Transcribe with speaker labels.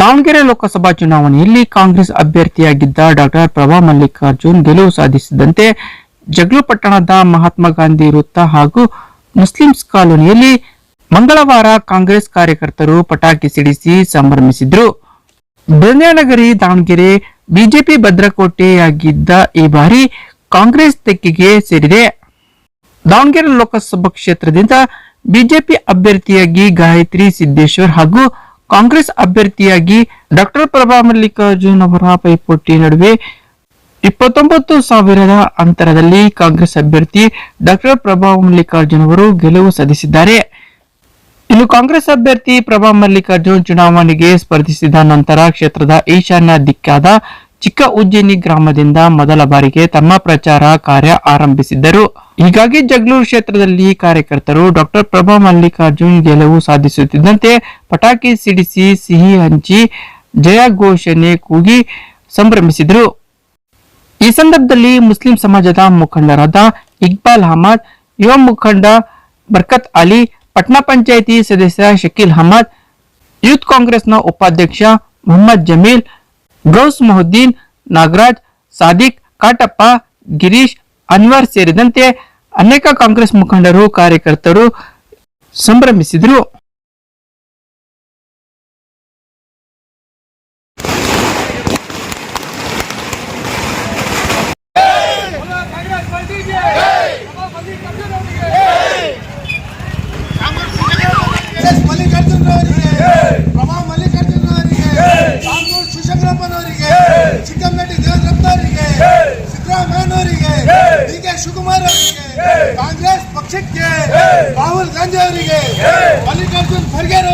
Speaker 1: ದಾವಣಗೆರೆ ಲೋಕಸಭಾ ಚುನಾವಣೆಯಲ್ಲಿ ಕಾಂಗ್ರೆಸ್ ಅಭ್ಯರ್ಥಿಯಾಗಿದ್ದ ಡಾಕ್ಟರ್ ಪ್ರಭಾ ಮಲ್ಲಿಕಾರ್ಜುನ್ ಗೆಲುವು ಸಾಧಿಸಿದಂತೆ ಜಗ್ಲು ಪಟ್ಟಣದ ಮಹಾತ್ಮ ಗಾಂಧಿ ವೃತ್ತ ಹಾಗೂ ಮುಸ್ಲಿಮ್ಸ್ ಕಾಲೋನಿಯಲ್ಲಿ ಮಂಗಳವಾರ ಕಾಂಗ್ರೆಸ್ ಕಾರ್ಯಕರ್ತರು ಪಟಾಕಿ ಸಿಡಿಸಿ ಸಂಭ್ರಮಿಸಿದ್ರು. ಬೃಂದಾನಗರಿ ದಾವಣಗೆರೆ, ಬಿಜೆಪಿ ಭದ್ರಕೋಟೆಯಾಗಿದ್ದ ಈ ಬಾರಿ ಕಾಂಗ್ರೆಸ್ ತೆಕ್ಕಿಗೆ ಸೇರಿದೆ. ದಾವಣಗೆರೆ ಲೋಕಸಭಾ ಕ್ಷೇತ್ರದಿಂದ ಬಿಜೆಪಿ ಅಭ್ಯರ್ಥಿಯಾಗಿ ಗಾಯತ್ರಿ ಸಿದ್ದೇಶ್ವರ್ ಹಾಗೂ ಕಾಂಗ್ರೆಸ್ ಅಭ್ಯರ್ಥಿಯಾಗಿ ಡಾಕ್ಟರ್ ಪ್ರಭಾ ಮಲ್ಲಿಕಾರ್ಜುನ್ ಅವರ ಪೈಪೋಟಿ ನಡುವೆ ಇಪ್ಪತ್ತೊಂಬತ್ತು ಸಾವಿರದ ಅಂತರದಲ್ಲಿ ಕಾಂಗ್ರೆಸ್ ಅಭ್ಯರ್ಥಿ ಡಾಕ್ಟರ್ ಪ್ರಭಾ ಮಲ್ಲಿಕಾರ್ಜುನ್ ಅವರು ಗೆಲುವು ಸಾಧಿಸಿದ್ದಾರೆ. ಇನ್ನು ಕಾಂಗ್ರೆಸ್ ಅಭ್ಯರ್ಥಿ ಪ್ರಭಾ ಮಲ್ಲಿಕಾರ್ಜುನ್ ಚುನಾವಣೆಗೆ ಸ್ಪರ್ಧಿಸಿದ ನಂತರ ಕ್ಷೇತ್ರದ ಈಶಾನ್ಯ ದಿಕ್ಕಾದ ಚಿಕ್ಕ ಉಜ್ಜಯಿನಿ ಗ್ರಾಮದಿಂದ ಮೊದಲ ಬಾರಿಗೆ ತಮ್ಮ ಪ್ರಚಾರ ಕಾರ್ಯ ಆರಂಭಿಸಿದ್ದರು. ಹೀಗಾಗಿ ಜಗಳೂರು ಕ್ಷೇತ್ರದಲ್ಲಿ ಕಾರ್ಯಕರ್ತರು ಡಾಕ್ಟರ್ ಪ್ರಭಾ ಮಲ್ಲಿಕಾರ್ಜುನ್ ಗೆಲುವು ಸಾಧಿಸುತ್ತಿದ್ದಂತೆ ಪಟಾಕಿ ಸಿಡಿಸಿ ಸಿಹಿ ಹಂಚಿ ಜಯ ಘೋಷಣೆ ಕೂಗಿ ಸಂಭ್ರಮಿಸಿದರು. ಈ ಸಂದರ್ಭದಲ್ಲಿ ಮುಸ್ಲಿಂ ಸಮಾಜದ ಮುಖಂಡರಾದ ಇಕ್ಬಾಲ್ ಅಹಮದ್, ಯುವ ಮುಖಂಡ ಬರ್ಕತ್ ಅಲಿ, ಪಟ್ನಾ ಪಂಚಾಯಿತಿ ಸದಸ್ಯ ಶಕೀಲ್ ಅಹಮದ್, ಯೂತ್ ಕಾಂಗ್ರೆಸ್ನ ಉಪಾಧ್ಯಕ್ಷ ಮೊಹಮ್ಮದ್ ಜಮೀಲ್ ಗೌಸ್ ಮೊಹುದ್ದೀನ್ ನಾಗರಾಜ್ ಸಾದಿಕ್ ಕಾಟಪ್ಪ ಗಿರೀಶ್ ಅನ್ವರ್ ಸೇರಿದಂತೆ ಅನೇಕ ಕಾಂಗ್ರೆಸ್ ಮುಖಂಡರು ಕಾರ್ಯಕರ್ತರು ಸಂಭ್ರಮಿಸಿದರು
Speaker 2: ಎಸ್ ಮಲ್ಲಿಕಾರ್ಜುನ್ ಅವರಿಗೆ ಪ್ರಭಾ ಮಲ್ಲಿಕಾರ್ಜುನ್ ಅವರಿಗೆ ಕಾಂಗ್ರೆಸ್ ಶಿವಶಂಕರಪ್ಪನವರಿಗೆ ಚಿಕ್ಕಂಗಟ್ಟಿ ದೇವೇಂದ್ರಪ್ಪ ಸಿದ್ದರಾಮಯ್ಯನವರಿಗೆ ಡಿ ಕೆ ಶಿವಕುಮಾರ್ ಅವರಿಗೆ ಕಾಂಗ್ರೆಸ್ ಪಕ್ಷಕ್ಕೆ ರಾಹುಲ್ ಗಾಂಧಿ ಅವರಿಗೆ ಮಲ್ಲಿಕಾರ್ಜುನ್ ಖರ್ಗೆ ಅವರಿಗೆ